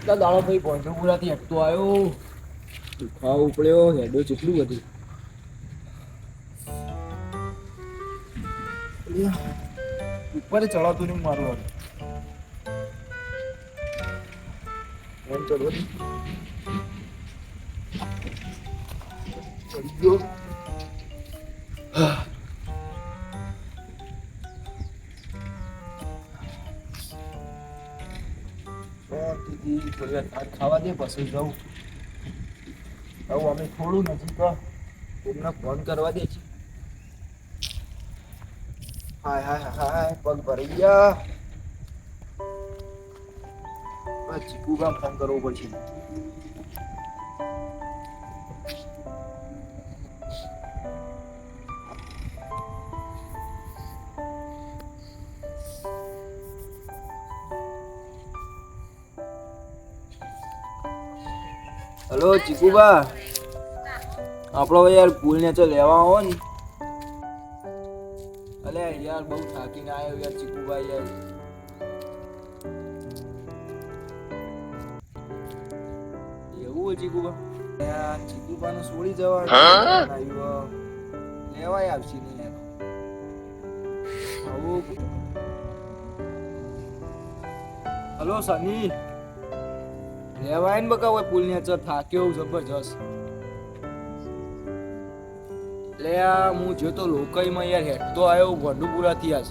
કેટલા દાડો ભાઈ પોઈન્ટો પૂરાથી હટતો આવ્યો દુખાવો ઉપડ્યો હેડો કેટલું બધું. ઉપર ચડાવતું નહીં મારું એમ ચડવો ચડી ગયો. ખાવા દે, પછી જવું આવું અમે થોડું નથી તો એમને ફોન કરવા દે છે હાય હાય હાય પગ ભરાઈ ગયા ચીકુબા ફોન કરવો પડશે હલો ચીકુબા આપણો યાર પુલ ને તો લેવા આવો ને. અલે યાર બહુ થાકીને આવ્યો યાર ચીકુબા યાર. એવું ચીકુબા યાર ચીકુબાને છોડી જવાનું લેવાય. આવશે નહીં આવું. હલો સની. લેવાય ને બકા હોય પુલની અચર થાક્યો જબરજસ્ત લે આ હું જો તો લોકઈમાં યાર હેઠતો આવ્યો વંડુપુરા થી આજ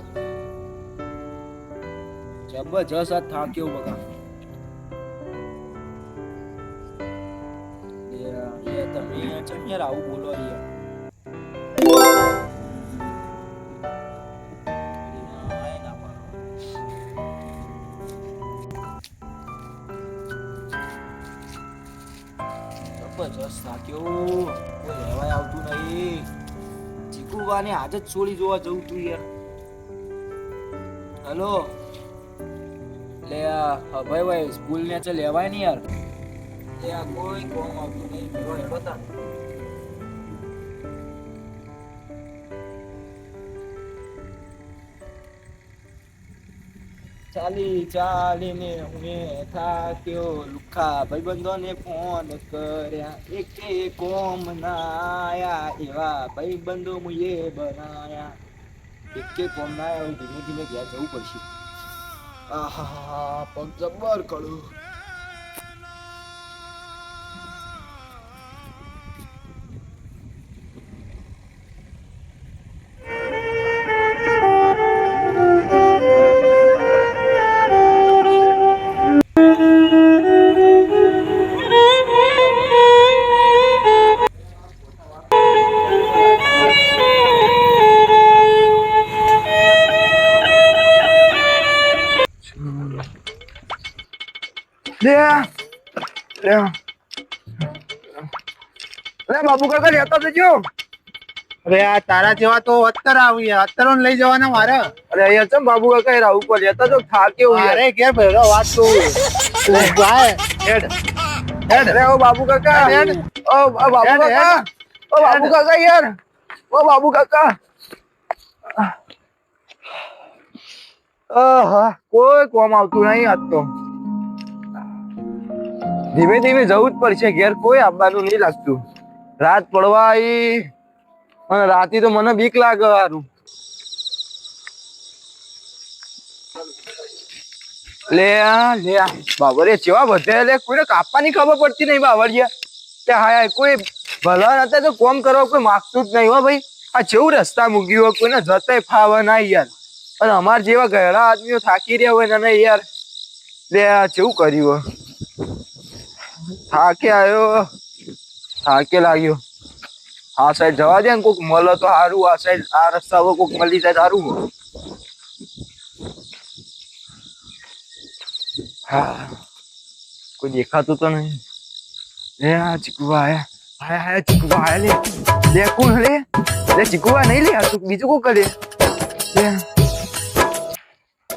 જબરજસ્ત આ થાક્યો બકા. તમે યાર આવું બોલો યાર. થાક્યો કોઈ લેવાય આવતું નહીં. ચીકુબાને આજ જ છોડી જોવા જવું તું યાર. હલો. લે ભાઈ ભાઈ સ્કૂલ ને લેવાય નહીં યાર. લે કોઈ કોમ આવતું નહીં. બતા ચાલી ચાલીને હું થાક્યો લુખા ભાઈબંધોને ફોન કર્યા. એકે કોમ ના આયા એવા ભાઈબંધો મુએ બનાયા. એકે કોમ ના આવ્યો ધીમે ધીમે ગયા જવું પડશે. આહા પગ જબ્બર કળું બાબુ કાકા લેતા જજો. અરે આ તારા જેવા તો અત્તર આવી અત્તરો લઈ જવાના મારે. અરે અહીંયા ચમ બાબુ કાકા રાવું પર લેતા જો થાકે હું અરે કે ભેરો વાત તો ભાઈ. હેડ. હેડ. અરે ઓ બાબુ કાકા. હેડ. ઓ બાબુ કાકા. ઓ બાબુ કાકા યાર. ઓ બાબુ કાકા. આહા કોઈ કોમ આવતું નહીં આજ તો. ધીમે ધીમે જવું જ પડશે ઘેર કોઈ આવવાનું નહીં લાગતું. રાત પડવા આવી અને રાતે તો મને બીક લાગે હારું. લે લે. બાબરે ચેવા વધે લે, કોઈને કાપવાની ખબર પડતી નહીં બાબરિયા કે હાય કોઈ ભલા નતા તો કોમ કરવા કોઈ માગતું જ નહીં હો ભાઈ. આ જેવું રસ્તા મૂક્યું હોય, કોઈને જતાય ફાવે ના યાર. અને અમાર જેવા ગયડા આદમીઓ થાકી રહ્યા હોય ને યાર. લે આ, જેવું કર્યું થાકી આવ્યો થાકે લાગ્યો. આ સાઈડ જવા દે ને કોક મળે તો સારું, આ સાઈડ આ રસ્તા પર કોક મળી જાય સારું હો. કોઈ દેખાતું તો નહીં. લે આ ચીકુવા આયા આયા આયા ચીકુવા આયા લે. લે કોણ લે? લે ચીકુવા નહીં લે તું, બીજું કોક કરે. લે.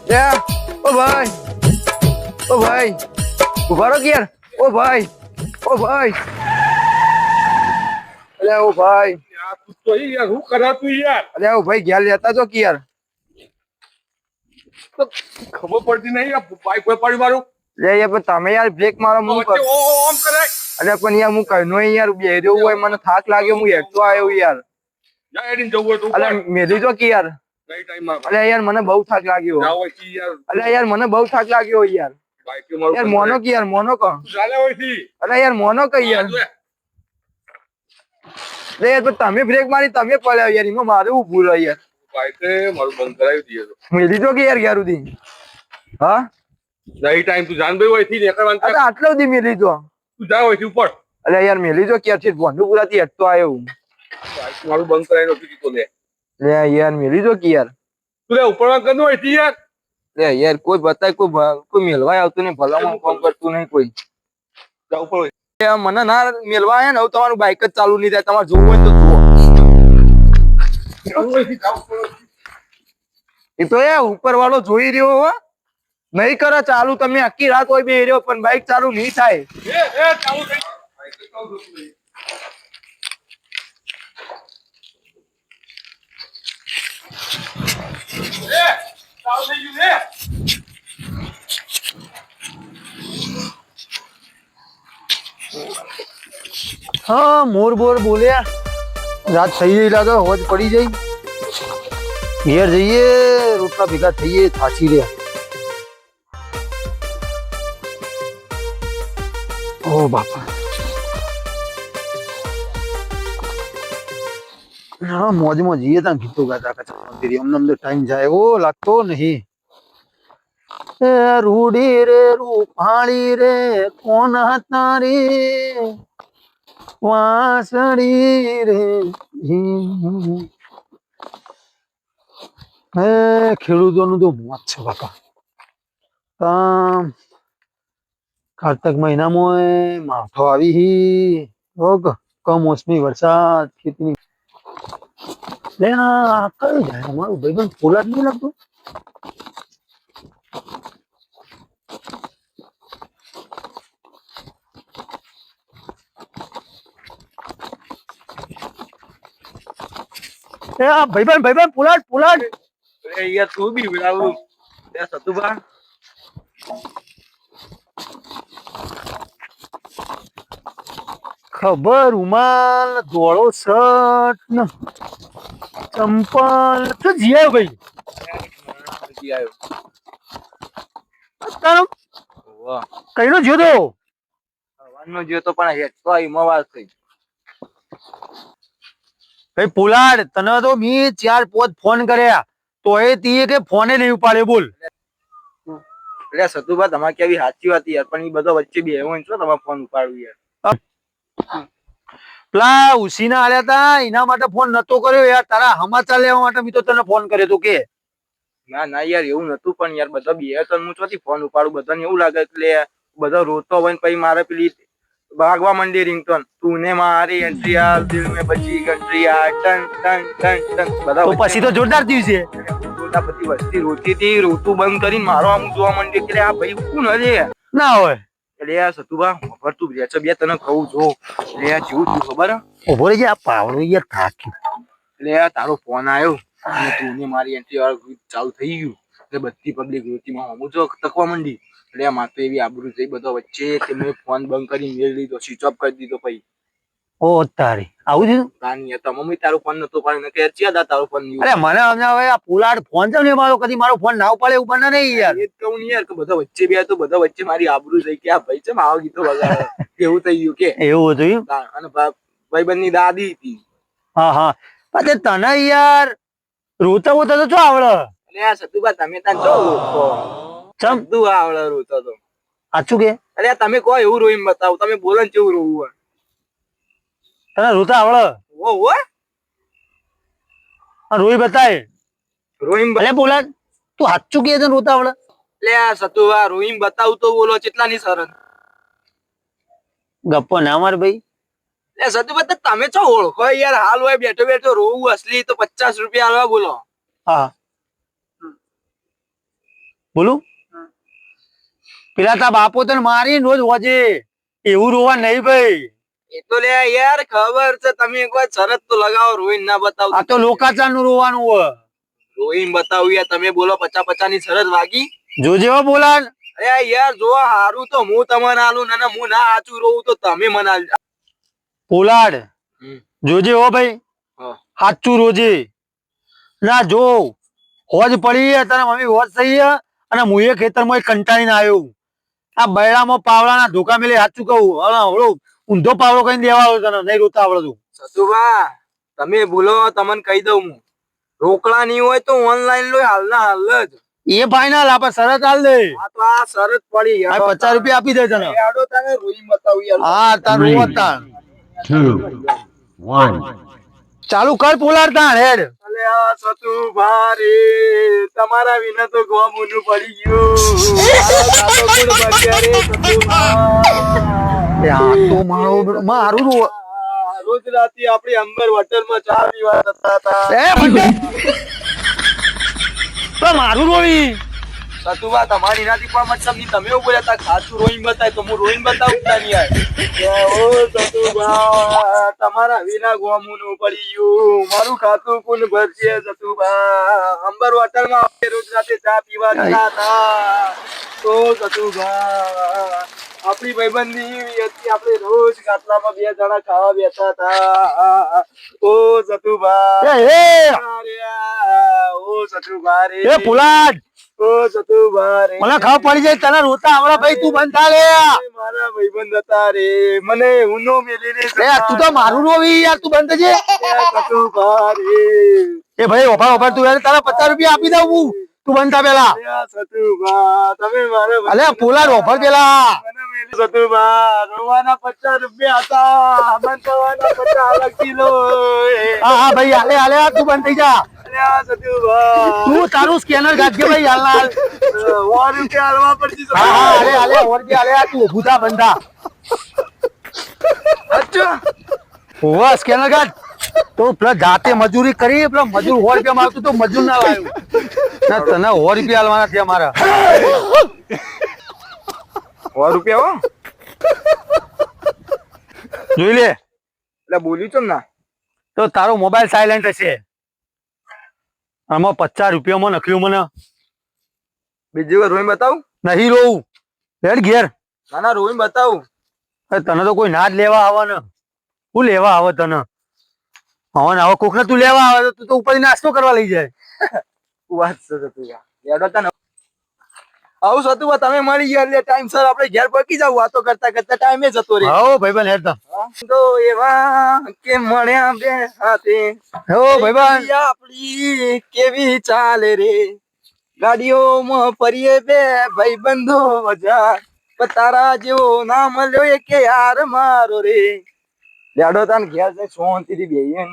લે, ઓ ભાઈ. ઓ ભાઈ. ઉભારો કે યાર ઓ ભાઈ. ઓ ભાઈ. અલે ઓ ભાઈ. તો યાર હું કરાતું યાર. અલે ઓ ભાઈ ગયા લેતા જો કે યાર. ખબર પડતી નહીં બાઈક પર પડ્યું મારું લે યાર પણ તમે યાર બ્રેક મારો વચ્ચે કર ઓમ કરે. અરે પણ યાર હું કહેનો યાર બે રહ્યો હોય મને થાક લાગ્યો હું હેઠતો આવ્યો યાર. જા એડીને જવું તો અલે મેલી જો કે યાર. કઈ અલે યાર મને બહુ થાક લાગ્યો. જાવ હોય યાર. અલે યાર મને બહુ થાક લાગ્યો યાર. યાર મોનો. કે યાર મોનો કો તું ચાલે હોયથી અરે યાર મોનો કે યાર. લે યાર તમે બ્રેક મારી તમે પડ્યા યાર એમાં મારું ઊભું રહ્યો યાર. બાઈકે મારું બંધ કરાવી દીધું મેલી તો કે યાર યાર સુધી? હા? નહીં ટાઈમ તું જાન ભાઈ હોયથી નીકળવાનું અરે આટલો દી મેલી તો તું જા હોયથી ઉપર. અલે યાર મેલી તો ક્યાં છે ભોંડુપુરાથી હટતો આવ્યો બાઈક મારું બંધ કરાવી નથી દીધો લે લે યાર મેલી તો કે યાર. તું લે ઉપરમાં કરનું હોયથી યાર. લે યાર કોઈ બતાય કોઈ કોઈ મેલવાય આવતું નહીં ભલામાં ફોન કરતું નહીં કોઈ. જા ઉપર મને ના મેલવા હે ને તમારું બાઈક જ ચાલુ નહીં થાય, તમારે જોવું હોય તો જુઓ. એ તો એ ઉપર વાળો જોઈ રહ્યો હો. નહીં કરે ચાલુ, તમે આખી રાત હોય બે રહ્યો, પણ બાઈક ચાલુ નહીં થાય. ચાલુ થઈ ગયું લે હા મોર બોર બોલ્યા રાત થઈ ગઈ લાગે હોજ પડી જઈ ઘેર જઈએ રોટલા ભેગા થઈએ થાચી રહ્યા ઓ બાપા હા મોજમાં જઈએ ત્યાં ગીતો ગાતા કચા મંદિર અમને અમને ટાઈમ જાય એવો લાગતો નહીં એ રૂડી રે, રૂપાળી રે, કોણ તારી વાસળી રે. હે, ખેડૂતોનું તો મોત છે બાપા. કારતક મહિનામાં માથો આવી હી. ઓગ કમોસમી વરસાદ, ખેતીની. લે આ કયું જાય અમારું ભાઈબંધ ફોલાદ નહીં લાગતું. એ આ ભાઈબંધ ભાઈબંધ ફોલાદ ફોલાદ અરે યાર તું બી વિડાવું બે સતુભા. ખબર રૂમાલ ધોળો શર્ટ ને ચંપલ. તો જીયા ભાઈ. તારો કઈનો જ્યો તો હવાનો જ્યો તો પણ આવી વાર થઈ. ભાઈ પોલાડ તને તો મી ચાર પોત ફોન કર્યા. તો એ તીએ કે ફોને નહીં ઉપાડે બોલ. એટલે સતુભા તમારે કેવી સાચી વાત યાર પણ એ બધો વચ્ચે બે હોય છો તમારે ફોન ઉપાડવું યાર. પેલા ઉસીના આલ્યા તા એના માટે ફોન નતો કર્યો યાર તારા સમાચાર લેવા માટે મી તો તને ફોન કર્યો તો કે. ના ના યાર એવું નતું પણ યાર બધા બે તો હું ચોથી ફોન ઉપાડું બધાને એવું લાગે એટલે બધા રોતો હોય ને પછી મારે પેલી ભાગવા માંડી રિંગટોન. તું ને મારી એન્ટ્રી આ દિલ મે બચી કન્ટ્રી આ ટન ટન ટન ટન. બધા તો પછી તો જોરદાર થયું છે. રોતા પછી વસ્તી રોતી હતી રોતું બંધ કરીને મારો આમ જોવા માંડી એટલે આ ભાઈ કોણ હરે ના હોય. એટલે આ સતુભા ખબર તું રે છે બે તને કહું જો. લે આ જીવું થયું ખબર? ઊભો રહી આ પાવડો યાર થાક્યું. એટલે આ તારો ફોન આવ્યો અને તું મારી એન્ટ્રી વાળું ચાલુ થઈ ગયું. એટલે બધી પબ્લિક રોતીમાં હું જો તકવા માંડી. એટલે આ તો એવી આબરૂ થઈ બધો વચ્ચે કે મેં ફોન બંધ કરી મેળ લીધો સ્વિચ ઓફ કરી દીધો પછી. ઓ તારી. આવું થયું? તાની હતા મમ્મી તારો ફોન નતો પાડ્યો કે ચ્યા દા તારો ફોન અરે મને હમણાં હવે આ પુલાડ ફોન છે ને મારો કદી મારો ફોન ના ઉપાડે એવું બને નહીં યાર. એ કહું ને યાર કે બધા વચ્ચે બે તો બધા વચ્ચે મારી આબરૂ થઈ કે આ ભાઈ છે આવા ગીતો વગાડે. કેવું થઈ ગયું કે? એવું હતું અને ભાઈ બંધની દાદી હતી. હા હા. પણ તને યાર રોતા રોતા તો શું આવડે? અરે સતુભા તમે ત્યાં જો ચમ? બધું આવડે રોતો તો. સાચું કે? અરે તમે કહો એવું રોઈને બતાવો. તમે બોલો ને કેવું રોવું હોય. તને રોતા આવડે? ઓ ઓ રોઈ બતાય. રોઈમ ભલે બોલા તું સાચું કે તને રોતા આવડે? લે આ સતુભા રોઈમ બતાવું તો બોલો કેટલાની શરત ગપ્પો ના માર ભાઈ. લે સતુભા તો તમે છો ઓળખો યાર. હાલ હોય બેઠો બેઠો રોવું અસલી તો પચાસ રૂપિયા હાલવા બોલો. હા. બોલું? પેલા તા બાપો તને મારી રોજ હોજે. એવું રોવા નહીં ભાઈ. એ તો લે યાર ખબર છે તમે એકવાર શરત તો લગાવો રોહિન ના બતાવો આ તો લોકાચારનું રોવાનું હોય. રોહિન બતાવું યાર તમે બોલો પચા પચા ની શરત વાગી? જોજે હો બોલાડ અરે યાર જો હારું તો હું તમને આલું ને હું ના આચું તો તમે મને આલજો. પોલાડ જોજે હો ભાઈ. સાચું રોજે. ના જો. હોજ પડી તારા મમ્મી હોજ થઈ હે, અને હું એ ખેતરમાં કંટાળીને આવ્યો આ બૈરામાં પાવડાના ધોકા મેલે સાચું કહું હળો ઊંધો પાવડો કઈ દેવા આવ્યો તને નહીં રોતા આવડતું સતુભા તમે ભૂલો તમને કહી દઉં હું. રોકડા નહીં હોય તો ઓનલાઈન લો હાલના હાલ જ. એ ફાઇનલ આપણે શરત હાલ દે. આ તો આ શરત પડી પચાસ રૂપિયા આપી દે તને. યાડો તને રોઈ બતાવું હા તાર રોવા તાર. ચાલુ કર પોલાર તાણ હેડ. અલે આ સતુભા તમારા વિના તો ગોમુનું પડી ગયું. મારો ખાતો કોણ બચ્યા રે સતુભા એ આ તો મારો મારું રો રોજ રાતે આપણી અંબર હોટલમાં ચા પીવા જતા હતા. મારું રોવી. સતુભા તમારી નાથી પણ મતલબ નહીં તમે એવું બોલ્યા હતા ખાતું રોઈન બતાય તો હું રોઈન બતાવું તા નહીં યાર ઓ સતુભા તમારા વિના ગોમુનું પડી ગયું. મારું ખાતું કોણ ભરશે સતુભા અંબર હોટલમાં રોજ રાતે ચા પીવા જતા ઓ સતુભા આપણી ભાઈબંધી એવી હતી આપણે રોજ ગાટલામાં બે જણા ખાવા બેઠા હતા. ઓ જતુભા. ઓ જતુભા રે. એ પુલાડ ઓ જતુભા રે. મને ખબર પડી જાય તને રોતા આવડે ભાઈ તું બંધ થા લે. મારા ભાઈબંધ હતા રે. મને ઉનો મેલીને એ તું તો મારું રોવી યાર તું બંધ જે જતુભા રે. એ ભાઈ ઓફર ઓફર તું યાર તારા પચાસ રૂપિયા આપી દઉં હું. તું બનતા પેલા. તમે મારા અલે પોલાડ ઓફર પેલા. મેલી રોવાના પચાસ રૂપિયા હતા. બંધ થવાના પચાસ કિલો. હા હા ભાઈ હાલે હાલે તું બંધ થઈ જા. તું તારું સ્કેનર કાઢજે ભાઈ હાલ હાલ. સો રૂપિયા હાલવા પડશે હા હા હાલે હાલે ઓરજી હાલે તું ઊભું થા અચ્છા. ઓવા સ્કેનર કાઢ તો પેલા જાતે મજૂરી કરી પેલા મજૂર સો રૂપિયા મારતું તો મજૂર ના લાવ્યું તને સો રૂપિયા હાલવાના ત્યાં મારા? સો રૂપિયા હો. જોઈ લે. એટલે બોલ્યું છું ના. તો તારો મોબાઈલ સાયલેન્ટ હશે. આમાં પચાસ રૂપિયામાં નખ્યું મને. બીજી વાર રોઈ બતાવું? નહીં રોવું. બેડ ઘેર. ના ના રોઈ બતાવું. તને તો કોઈ ના જ લેવા આવે ને. હું લેવા આવે તને? હવે આવો કોક ને તું લેવા આવે તો તું ઉપર નાસ્તો કરવા લઈ જાય. વાત છે તું યાદ આવું સતુભા તમે મળી ગયા એટલે ટાઈમ સર આપણે ઘેર પહોંચી જાવ વાતો કરતા કરતા ટાઈમે જતો રહે. હો ભાઈબંધ હેડ તા. એવા કે મળ્યા બે હાથે. હો ભાઈબંધ. ગાડી આપણી કેવી ચાલે રે? ગાડીઓમાં ફરીએ બે ભાઈબંધો મજા પણ તારા જેવો ના મળ્યો એ કે યાર મારો રે. લેડો તાન ઘેર જાય શાંતિથી બેહીએ.